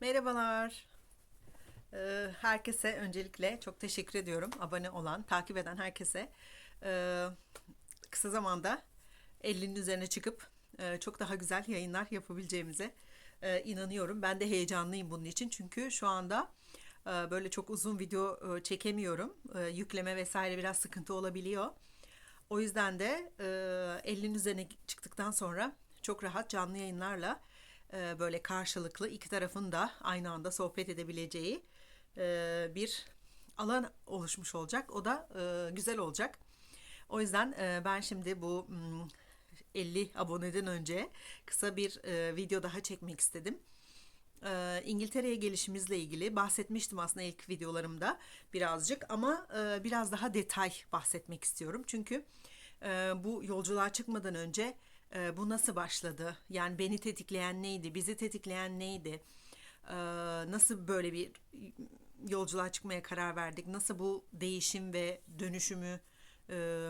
Merhabalar. Ee, herkese öncelikle çok teşekkür ediyorum. Abone olan, takip eden herkese. Ee, kısa zamanda 50'nin üzerine çıkıp e, çok daha güzel yayınlar yapabileceğimize e, inanıyorum. Ben de heyecanlıyım bunun için. Çünkü şu anda e, böyle çok uzun video çekemiyorum. Yükleme vesaire biraz sıkıntı olabiliyor. O yüzden de e, 50'nin üzerine çıktıktan sonra çok rahat canlı yayınlarla e, böyle karşılıklı iki tarafın da aynı anda sohbet edebileceği e, bir alan oluşmuş olacak. O da e, güzel olacak. O yüzden ben şimdi bu mm, 50 aboneden önce kısa bir video daha çekmek istedim. İngiltere'ye gelişimizle ilgili bahsetmiştim aslında ilk videolarımda birazcık ama biraz daha detay bahsetmek istiyorum. Çünkü bu yolculuğa çıkmadan önce e, bu nasıl başladı? Yani beni tetikleyen neydi? Bizi tetikleyen neydi? E, nasıl böyle bir yolculuğa çıkmaya karar verdik? Nasıl bu değişim ve dönüşümü e,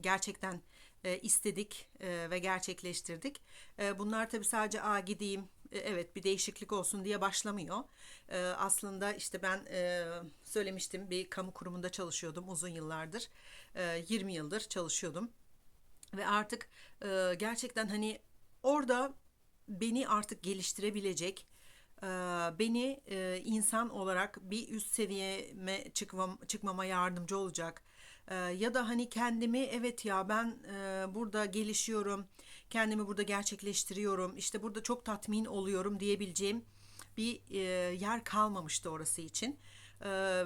gerçekten e, istedik e, ve gerçekleştirdik. E, bunlar tabii sadece a gideyim e, evet bir değişiklik olsun diye başlamıyor. E, aslında işte ben e, söylemiştim bir kamu kurumunda çalışıyordum uzun yıllardır. E, 20 yıldır çalışıyordum. Ve artık e, gerçekten hani orada beni artık geliştirebilecek, e, beni e, insan olarak bir üst seviyeme çıkmam, çıkmama yardımcı olacak. E, ya da hani kendimi evet ya ben e, burada gelişiyorum, kendimi burada gerçekleştiriyorum, işte burada çok tatmin oluyorum diyebileceğim bir e, yer kalmamıştı orası için. E,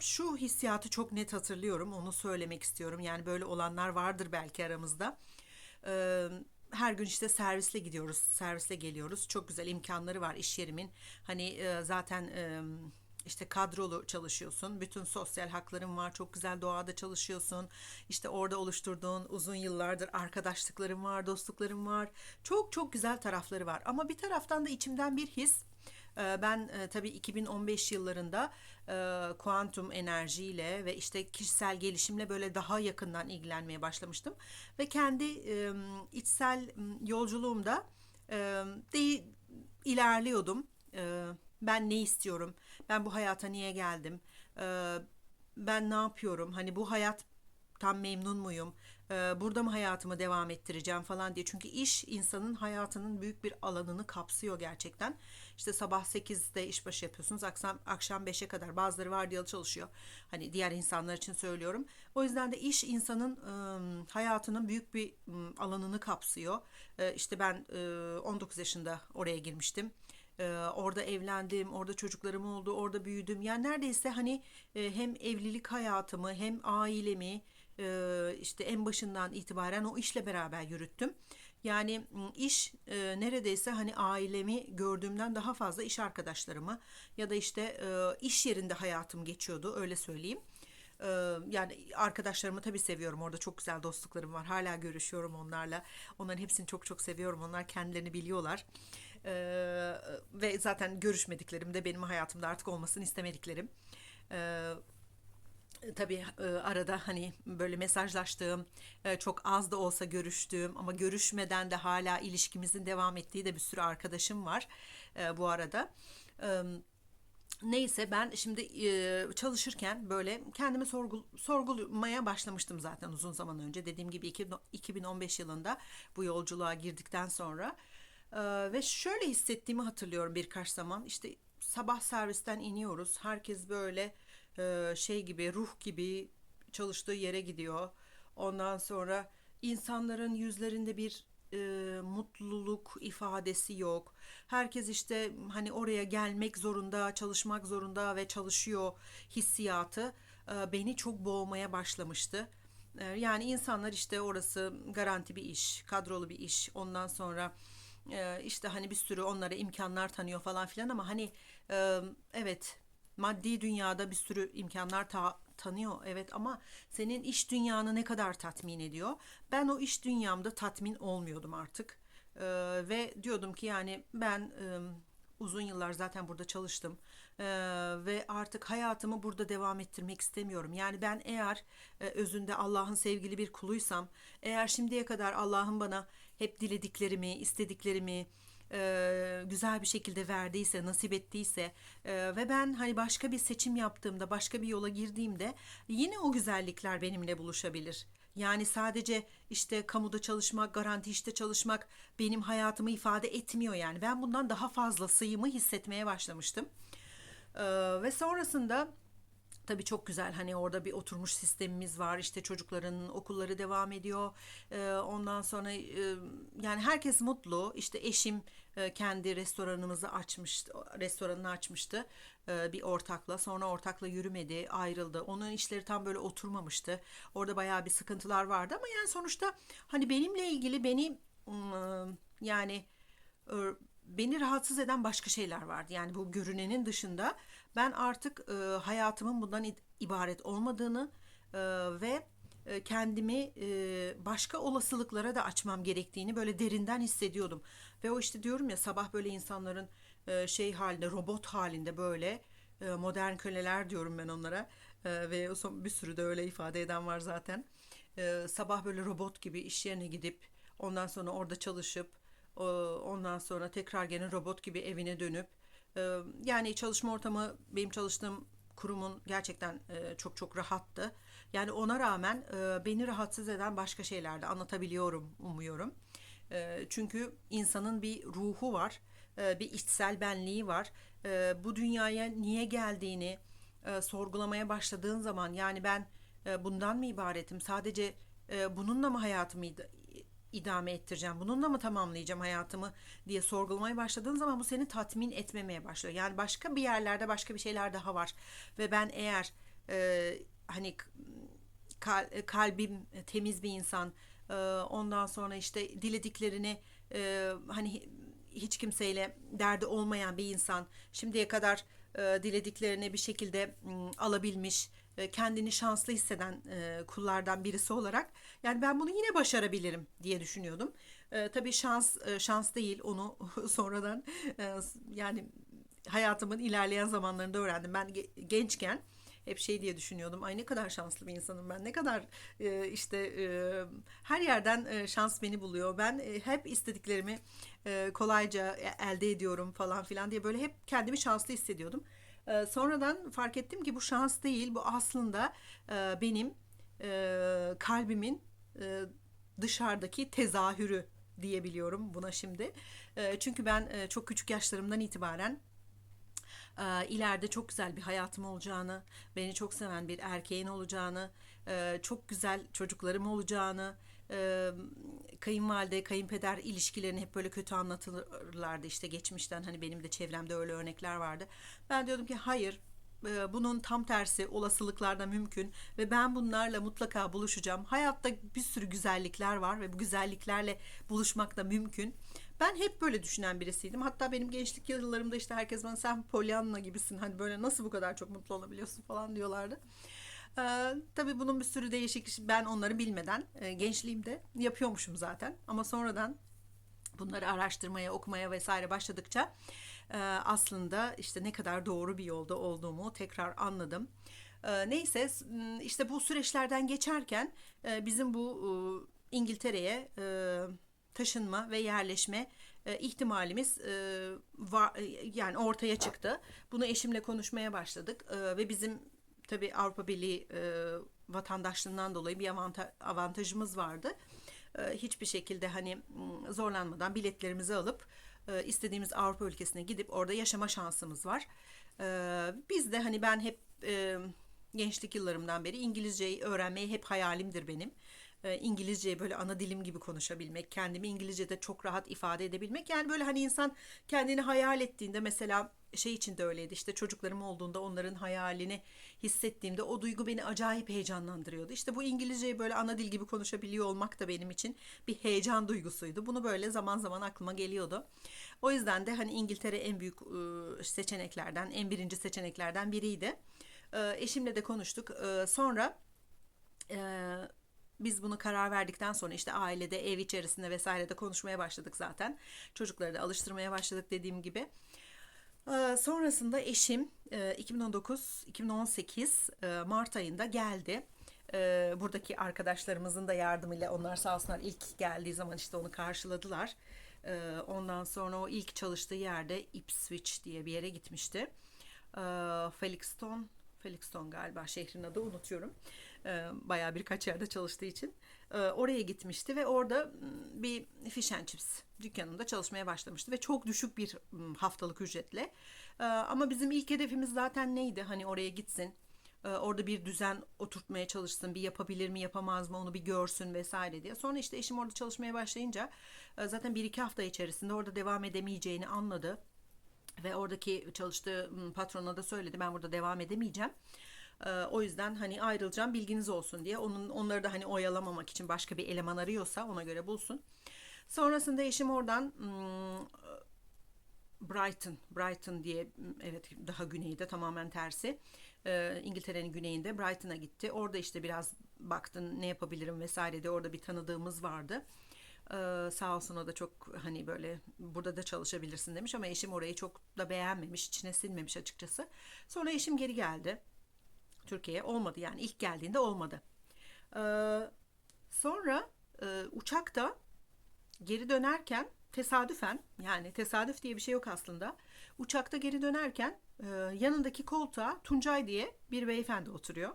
şu hissiyatı çok net hatırlıyorum. Onu söylemek istiyorum. Yani böyle olanlar vardır belki aramızda. Ee, her gün işte servisle gidiyoruz, servisle geliyoruz. Çok güzel imkanları var iş yerimin. Hani e, zaten e, işte kadrolu çalışıyorsun. Bütün sosyal hakların var. Çok güzel doğada çalışıyorsun. İşte orada oluşturduğun uzun yıllardır arkadaşlıkların var, dostlukların var. Çok çok güzel tarafları var. Ama bir taraftan da içimden bir his ben e, tabii 2015 yıllarında e, kuantum enerjiyle ve işte kişisel gelişimle böyle daha yakından ilgilenmeye başlamıştım ve kendi içsel yolculuğumda de ilerliyordum. Ben ne istiyorum? Ben bu hayata niye geldim? Ben ne yapıyorum? Hani bu hayat tam memnun muyum? Ee, burada mı hayatımı devam ettireceğim falan diye. Çünkü iş insanın hayatının büyük bir alanını kapsıyor gerçekten. İşte sabah 8'de işbaşı yapıyorsunuz. Akşam akşam 5'e kadar. Bazıları vardiyalı çalışıyor. Hani diğer insanlar için söylüyorum. O yüzden de iş insanın ıı, hayatının büyük bir ıı, alanını kapsıyor. Ee, işte ben ıı, 19 yaşında oraya girmiştim. Ee, orada evlendim, orada çocuklarım oldu, orada büyüdüm. Yani neredeyse hani e, hem evlilik hayatımı hem ailemi e, işte en başından itibaren o işle beraber yürüttüm. Yani iş e, neredeyse hani ailemi gördüğümden daha fazla iş arkadaşlarımı ya da işte e, iş yerinde hayatım geçiyordu öyle söyleyeyim. Yani arkadaşlarımı tabii seviyorum. Orada çok güzel dostluklarım var. Hala görüşüyorum onlarla. Onların hepsini çok çok seviyorum. Onlar kendilerini biliyorlar. Ve zaten görüşmediklerim de benim hayatımda artık olmasını istemediklerim. Tabii e, arada hani böyle mesajlaştığım, e, çok az da olsa görüştüğüm ama görüşmeden de hala ilişkimizin devam ettiği de bir sürü arkadaşım var e, bu arada. Neyse ben şimdi çalışırken böyle kendimi sorgul sorgulamaya başlamıştım zaten uzun zaman önce. Dediğim gibi 2015 yılında bu yolculuğa girdikten sonra ve şöyle hissettiğimi hatırlıyorum birkaç zaman. İşte sabah servisten iniyoruz. Herkes böyle şey gibi ruh gibi çalıştığı yere gidiyor. Ondan sonra insanların yüzlerinde bir e, mutluluk ifadesi yok. Herkes işte hani oraya gelmek zorunda, çalışmak zorunda ve çalışıyor hissiyatı e, beni çok boğmaya başlamıştı. E, yani insanlar işte orası garanti bir iş, kadrolu bir iş. Ondan sonra e, işte hani bir sürü onlara imkanlar tanıyor falan filan ama hani e, evet maddi dünyada bir sürü imkanlar ta- tanıyor evet ama senin iş dünyanı ne kadar tatmin ediyor? Ben o iş dünyamda tatmin olmuyordum artık. Ee, ve diyordum ki yani ben e, uzun yıllar zaten burada çalıştım ee, ve artık hayatımı burada devam ettirmek istemiyorum. Yani ben eğer e, özünde Allah'ın sevgili bir kuluysam, eğer şimdiye kadar Allah'ın bana hep dilediklerimi, istediklerimi, e, güzel bir şekilde verdiyse, nasip ettiyse e, ve ben hani başka bir seçim yaptığımda, başka bir yola girdiğimde yine o güzellikler benimle buluşabilir. Yani sadece işte kamuda çalışmak, garanti işte çalışmak benim hayatımı ifade etmiyor yani. Ben bundan daha fazlasıyımı hissetmeye başlamıştım. Ee, ve sonrasında Tabii çok güzel hani orada bir oturmuş sistemimiz var işte çocukların okulları devam ediyor. Ee, ondan sonra e, yani herkes mutlu. İşte eşim e, kendi restoranımızı açmıştı restoranını açmıştı e, bir ortakla. Sonra ortakla yürümedi ayrıldı. Onun işleri tam böyle oturmamıştı. Orada bayağı bir sıkıntılar vardı ama yani sonuçta hani benimle ilgili beni yani beni rahatsız eden başka şeyler vardı. Yani bu görünenin dışında ben artık e, hayatımın bundan ibaret olmadığını e, ve e, kendimi e, başka olasılıklara da açmam gerektiğini böyle derinden hissediyordum. Ve o işte diyorum ya sabah böyle insanların e, şey halinde robot halinde böyle e, modern köleler diyorum ben onlara E, ve bir sürü de öyle ifade eden var zaten. E, sabah böyle robot gibi iş yerine gidip ondan sonra orada çalışıp ondan sonra tekrar gene robot gibi evine dönüp e, yani çalışma ortamı benim çalıştığım kurumun gerçekten e, çok çok rahattı. Yani ona rağmen e, beni rahatsız eden başka şeyler de anlatabiliyorum umuyorum. Çünkü insanın bir ruhu var, bir içsel benliği var. Bu dünyaya niye geldiğini sorgulamaya başladığın zaman yani ben bundan mı ibaretim? Sadece bununla mı hayatımı idame ettireceğim? Bununla mı tamamlayacağım hayatımı diye sorgulamaya başladığın zaman bu seni tatmin etmemeye başlıyor. Yani başka bir yerlerde başka bir şeyler daha var ve ben eğer e, hani kal- e, kalbim temiz bir insan. e, Ondan sonra işte dilediklerini e, hani hiç kimseyle derdi olmayan bir insan. Şimdiye kadar e, dilediklerini bir şekilde m, alabilmiş, kendini şanslı hisseden e, kullardan birisi olarak yani ben bunu yine başarabilirim diye düşünüyordum. E, tabii şans e, şans değil onu sonradan e, yani hayatımın ilerleyen zamanlarında öğrendim. Ben ge- gençken hep şey diye düşünüyordum. Ay ne kadar şanslı bir insanım ben. Ne kadar e, işte e, her yerden e, şans beni buluyor. Ben e, hep istediklerimi e, kolayca elde ediyorum falan filan diye böyle hep kendimi şanslı hissediyordum. E, sonradan fark ettim ki bu şans değil. Bu aslında e, benim e, kalbimin e, dışarıdaki tezahürü diyebiliyorum buna şimdi. E, çünkü ben e, çok küçük yaşlarımdan itibaren e, ileride çok güzel bir hayatım olacağını, beni çok seven bir erkeğin olacağını, e, çok güzel çocuklarım olacağını, e, kayınvalide, kayınpeder ilişkilerini hep böyle kötü anlatırlardı işte geçmişten hani benim de çevremde öyle örnekler vardı. Ben diyordum ki hayır bunun tam tersi olasılıklarda mümkün ve ben bunlarla mutlaka buluşacağım. Hayatta bir sürü güzellikler var ve bu güzelliklerle buluşmak da mümkün. Ben hep böyle düşünen birisiydim. Hatta benim gençlik yıllarımda işte herkes bana sen Pollyanna gibisin. Hani böyle nasıl bu kadar çok mutlu olabiliyorsun falan diyorlardı. Ee, tabii bunun bir sürü değişik ben onları bilmeden e, gençliğimde yapıyormuşum zaten. Ama sonradan bunları araştırmaya, okumaya vesaire başladıkça e, aslında işte ne kadar doğru bir yolda olduğumu tekrar anladım. E, neyse işte bu süreçlerden geçerken e, bizim bu e, İngiltere'ye e, taşınma ve yerleşme e, ihtimalimiz e, var, yani ortaya çıktı. Bunu eşimle konuşmaya başladık E, ve bizim tabii Avrupa Birliği e, vatandaşlığından dolayı bir avanta- avantajımız vardı. E, hiçbir şekilde hani m, zorlanmadan biletlerimizi alıp e, istediğimiz Avrupa ülkesine gidip orada yaşama şansımız var. E, biz de hani ben hep e, gençlik yıllarımdan beri İngilizceyi öğrenmeyi hep hayalimdir benim. E, İngilizceyi böyle ana dilim gibi konuşabilmek, kendimi İngilizce'de çok rahat ifade edebilmek. Yani böyle hani insan kendini hayal ettiğinde mesela şey için de öyleydi işte çocuklarım olduğunda onların hayalini hissettiğimde o duygu beni acayip heyecanlandırıyordu. İşte bu İngilizceyi böyle ana dil gibi konuşabiliyor olmak da benim için bir heyecan duygusuydu. Bunu böyle zaman zaman aklıma geliyordu. O yüzden de hani İngiltere en büyük e, seçeneklerden, en birinci seçeneklerden biriydi. E, Eşimle de konuştuk. E, Sonra biz bunu karar verdikten sonra işte ailede, ev içerisinde vesairede konuşmaya başladık zaten. Çocukları da alıştırmaya başladık dediğim gibi. Ee, Sonrasında eşim e, 2019-2018 e, Mart ayında geldi. Ee, Buradaki arkadaşlarımızın da yardımıyla onlar sağ olsunlar ilk geldiği zaman işte onu karşıladılar. Ondan sonra o ilk çalıştığı yerde Ipswich diye bir yere gitmişti. Felixton, Felixton galiba şehrin adı unutuyorum. Ee, bayağı birkaç yerde çalıştığı için. Ee, oraya gitmişti ve orada bir fish and chips dükkanında çalışmaya başlamıştı ve çok düşük bir haftalık ücretle. Ee, ama bizim ilk hedefimiz zaten neydi? Hani oraya gitsin. e, Orada bir düzen oturtmaya çalışsın, bir yapabilir mi yapamaz mı onu bir görsün vesaire diye. Sonra işte eşim orada çalışmaya başlayınca e, zaten bir iki hafta içerisinde orada devam edemeyeceğini anladı. Ve oradaki çalıştığı patrona da söyledi ben burada devam edemeyeceğim. Ee, o yüzden hani ayrılacağım bilginiz olsun diye. Onun onları da hani oyalamamak için başka bir eleman arıyorsa ona göre bulsun. Sonrasında eşim oradan m, Brighton, Brighton diye evet daha güneyde tamamen tersi. Ee, İngiltere'nin güneyinde Brighton'a gitti. Orada işte biraz baktın ne yapabilirim vesaire de orada bir tanıdığımız vardı. Ee, sağ olsun o da çok hani böyle burada da çalışabilirsin demiş ama eşim orayı çok da beğenmemiş, içine sinmemiş açıkçası. Sonra eşim geri geldi. Türkiye'ye olmadı yani ilk geldiğinde olmadı. Ee, sonra e, uçakta geri dönerken tesadüfen yani tesadüf diye bir şey yok aslında. Uçakta geri dönerken e, yanındaki koltuğa Tuncay diye bir beyefendi oturuyor.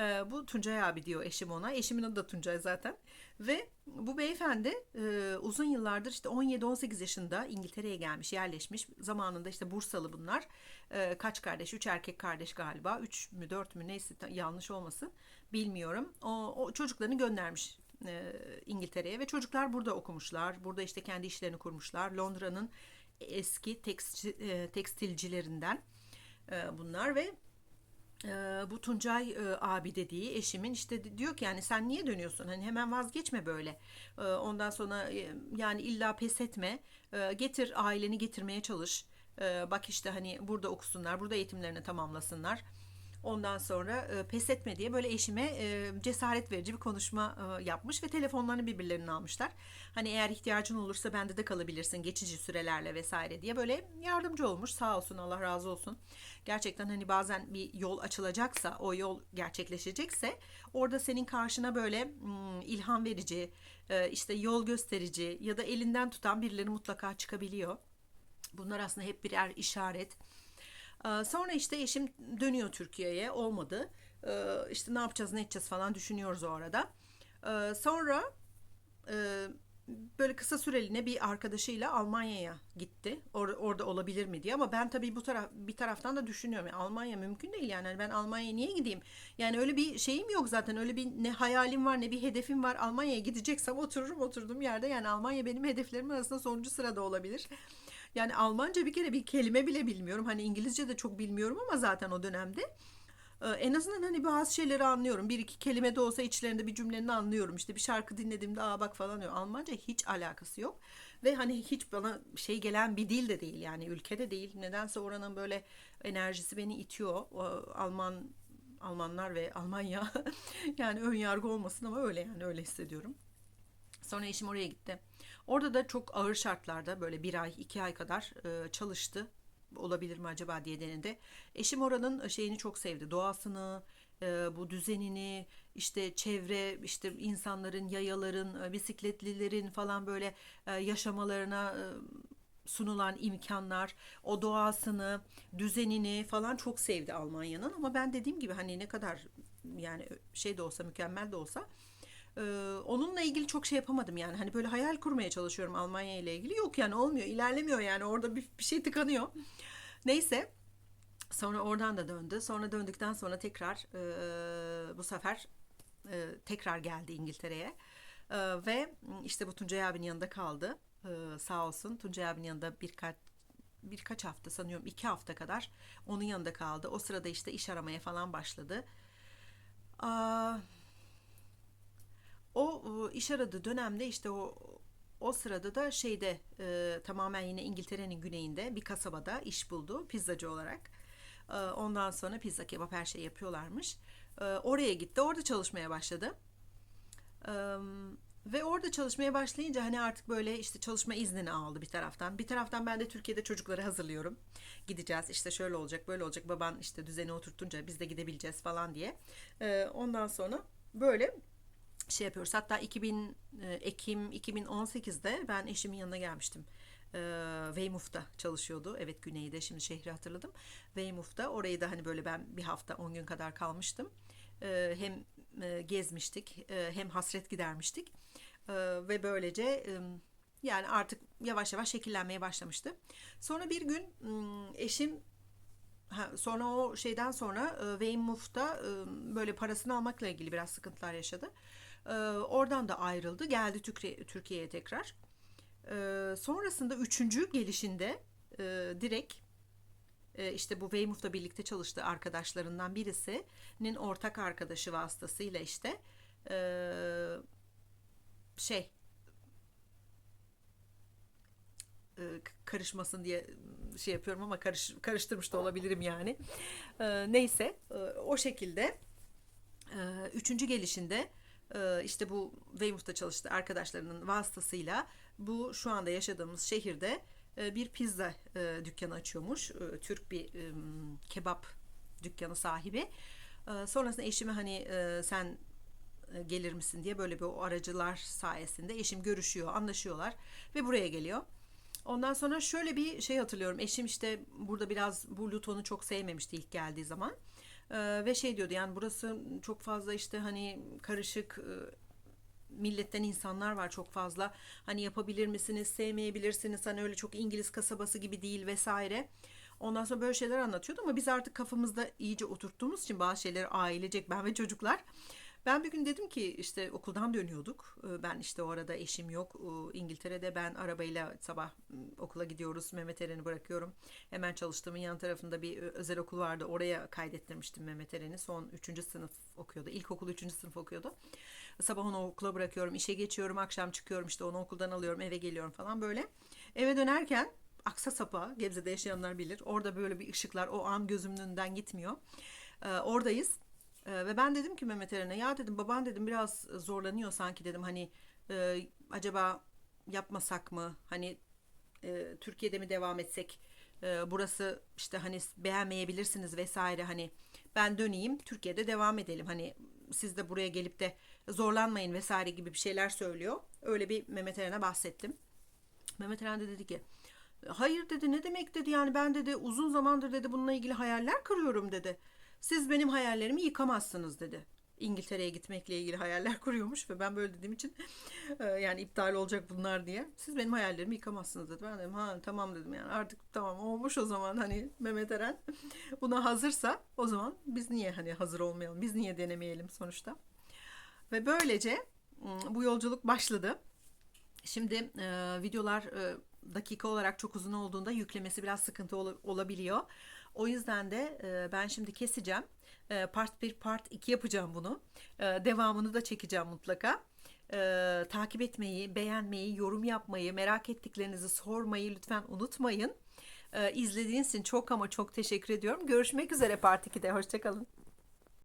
E, bu Tuncay abi diyor eşim ona. Eşimin adı da Tuncay zaten. Ve bu beyefendi e, uzun yıllardır işte 17-18 yaşında İngiltere'ye gelmiş, yerleşmiş. Zamanında işte Bursalı bunlar. E, kaç kardeş? Üç erkek kardeş galiba. Üç mü dört mü neyse yanlış olmasın. Bilmiyorum. O, o çocuklarını göndermiş e, İngiltere'ye ve çocuklar burada okumuşlar. Burada işte kendi işlerini kurmuşlar. Londra'nın eski tekstil, e, tekstilcilerinden e, bunlar ve bu Tuncay e, abi dediği eşimin işte di- diyor ki yani sen niye dönüyorsun? Hani hemen vazgeçme böyle. E, ondan sonra e, yani illa pes etme. E, getir aileni getirmeye çalış. Bak işte hani burada okusunlar burada eğitimlerini tamamlasınlar ondan sonra e, pes etme diye böyle eşime e, cesaret verici bir konuşma e, yapmış ve telefonlarını birbirlerine almışlar hani eğer ihtiyacın olursa bende de kalabilirsin geçici sürelerle vesaire diye böyle yardımcı olmuş sağ olsun Allah razı olsun gerçekten hani bazen bir yol açılacaksa o yol gerçekleşecekse orada senin karşına böyle hmm, ilham verici e, işte yol gösterici ya da elinden tutan birileri mutlaka çıkabiliyor. Bunlar aslında hep birer işaret. Sonra işte eşim dönüyor Türkiye'ye olmadı. Ee, İşte ne yapacağız ne edeceğiz falan düşünüyoruz o arada. Ee, Sonra e, böyle kısa süreliğine bir arkadaşıyla Almanya'ya gitti. Or- orada olabilir mi diye ama ben tabii bu taraf bir taraftan da düşünüyorum. Yani Almanya mümkün değil yani Hani ben Almanya'ya niye gideyim? Yani öyle bir şeyim yok zaten. Öyle bir ne hayalim var ne bir hedefim var. Almanya'ya gideceksem otururum oturduğum yerde. Yani Almanya benim hedeflerimin arasında sonuncu sırada olabilir. Yani Almanca bir kere bir kelime bile bilmiyorum. Hani İngilizce de çok bilmiyorum ama zaten o dönemde. Ee, en azından hani bazı şeyleri anlıyorum. Bir iki kelime de olsa içlerinde bir cümlenin anlıyorum. İşte bir şarkı dinlediğimde aa bak falan diyor. Almanca hiç alakası yok. Ve hani hiç bana şey gelen bir dil de değil yani ülkede değil. Nedense oranın böyle enerjisi beni itiyor. O Alman Almanlar ve Almanya yani ön yargı olmasın ama öyle yani öyle hissediyorum. Sonra eşim oraya gitti. Orada da çok ağır şartlarda böyle bir ay, iki ay kadar e, çalıştı. Olabilir mi acaba diye denedi. Eşim oranın şeyini çok sevdi. Doğasını, e, bu düzenini, işte çevre, işte insanların, yayaların, e, bisikletlilerin falan böyle e, yaşamalarına e, sunulan imkanlar, o doğasını, düzenini falan çok sevdi Almanya'nın. Ama ben dediğim gibi hani ne kadar yani şey de olsa, mükemmel de olsa ee, onunla ilgili çok şey yapamadım yani. Hani böyle hayal kurmaya çalışıyorum Almanya ile ilgili. Yok yani olmuyor, ilerlemiyor yani. Orada bir, bir şey tıkanıyor. Neyse. Sonra oradan da döndü. Sonra döndükten sonra tekrar e, bu sefer e, tekrar geldi İngiltere'ye. E, ve işte bu Tuncay abinin yanında kaldı. E, sağ olsun Tuncay abinin yanında birkaç birkaç hafta sanıyorum iki hafta kadar onun yanında kaldı. O sırada işte iş aramaya falan başladı. Aa, o e, iş aradığı dönemde işte o o sırada da şeyde e, tamamen yine İngiltere'nin güneyinde bir kasabada iş buldu pizzacı olarak. E, ondan sonra pizza, kebap her şey yapıyorlarmış. E, oraya gitti, orada çalışmaya başladı. E, ve orada çalışmaya başlayınca hani artık böyle işte çalışma iznini aldı bir taraftan. Bir taraftan ben de Türkiye'de çocukları hazırlıyorum. Gideceğiz işte şöyle olacak böyle olacak baban işte düzeni oturtunca biz de gidebileceğiz falan diye. E, ondan sonra böyle şey yapıyoruz. Hatta 2000 e, Ekim 2018'de ben eşimin yanına gelmiştim. Weymouth'ta çalışıyordu. Evet Güney'de şimdi şehri hatırladım. Weymouth'ta orayı da hani böyle ben bir hafta 10 gün kadar kalmıştım. Ee, hem e, gezmiştik e, hem hasret gidermiştik. Ve böylece e, yani artık yavaş yavaş şekillenmeye başlamıştı. Sonra bir gün eşim sonra o şeyden sonra e, Weymouth'ta e, böyle parasını almakla ilgili biraz sıkıntılar yaşadı. E, oradan da ayrıldı. Geldi Türkiye, Türkiye'ye tekrar. E, sonrasında üçüncü gelişinde e, direkt e, işte bu Weymouth'la birlikte çalıştığı arkadaşlarından birisinin ortak arkadaşı vasıtasıyla işte e, şey karışmasın diye şey yapıyorum ama karış, karıştırmış da olabilirim yani. Neyse o şekilde üçüncü gelişinde işte bu Weymouth'ta çalıştığı arkadaşlarının vasıtasıyla bu şu anda yaşadığımız şehirde e, bir pizza e, dükkanı açıyormuş. E, Türk bir kebap dükkanı sahibi. E, sonrasında eşime hani e, sen gelir misin diye böyle bir o aracılar sayesinde eşim görüşüyor, anlaşıyorlar ve buraya geliyor. Ondan sonra şöyle bir şey hatırlıyorum. Eşim işte burada biraz bu Luton'u çok sevmemişti ilk geldiği zaman. Ee, ve şey diyordu yani burası çok fazla işte hani karışık e, milletten insanlar var çok fazla. Hani yapabilir misiniz, sevmeyebilirsiniz. Hani öyle çok İngiliz kasabası gibi değil vesaire. Ondan sonra böyle şeyler anlatıyordu ama biz artık kafamızda iyice oturttuğumuz için bazı şeyleri ailecek ben ve çocuklar ben bir gün dedim ki işte okuldan dönüyorduk. Ee, Ben işte o arada eşim yok. Ee, İngiltere'de ben arabayla sabah okula gidiyoruz. Mehmet Eren'i bırakıyorum. Hemen çalıştığımın yan tarafında bir özel okul vardı. Oraya kaydettirmiştim Mehmet Eren'i. Son 3. sınıf okuyordu. İlkokul 3. sınıf okuyordu. Sabah onu okula bırakıyorum. işe geçiyorum. Akşam çıkıyorum işte onu okuldan alıyorum. Eve geliyorum falan böyle. Eve dönerken Aksa Sapa, Gebze'de yaşayanlar bilir. Orada böyle bir ışıklar o an gözümün önünden gitmiyor. Ee, oradayız. Ee, ve ben dedim ki Mehmet Eren'e ya dedim baban dedim biraz zorlanıyor sanki dedim hani e, acaba yapmasak mı hani e, Türkiye'de mi devam etsek E, burası işte hani beğenmeyebilirsiniz vesaire hani ben döneyim Türkiye'de devam edelim hani siz de buraya gelip de zorlanmayın vesaire gibi bir şeyler söylüyor. Öyle bir Mehmet Eren'e bahsettim. Mehmet Eren de dedi ki hayır dedi ne demek dedi yani ben dedi uzun zamandır dedi bununla ilgili hayaller kuruyorum dedi. Siz benim hayallerimi yıkamazsınız dedi. İngiltere'ye gitmekle ilgili hayaller kuruyormuş ve ben böyle dediğim için e, yani iptal olacak bunlar diye. Siz benim hayallerimi yıkamazsınız dedi. Ben dedim ha tamam dedim yani artık tamam olmuş o zaman hani Mehmet Eren buna hazırsa o zaman biz niye hani hazır olmayalım biz niye denemeyelim sonuçta. Ve böylece m, bu yolculuk başladı. Şimdi e, videolar e, dakika olarak çok uzun olduğunda yüklemesi biraz sıkıntı ol- olabiliyor. O yüzden de e, ben şimdi keseceğim. E, part 1, part 2 yapacağım bunu. E, devamını da çekeceğim mutlaka. Takip etmeyi, beğenmeyi, yorum yapmayı, merak ettiklerinizi sormayı lütfen unutmayın. E, izlediğiniz için çok ama çok teşekkür ediyorum. Görüşmek üzere part 2'de. Hoşçakalın.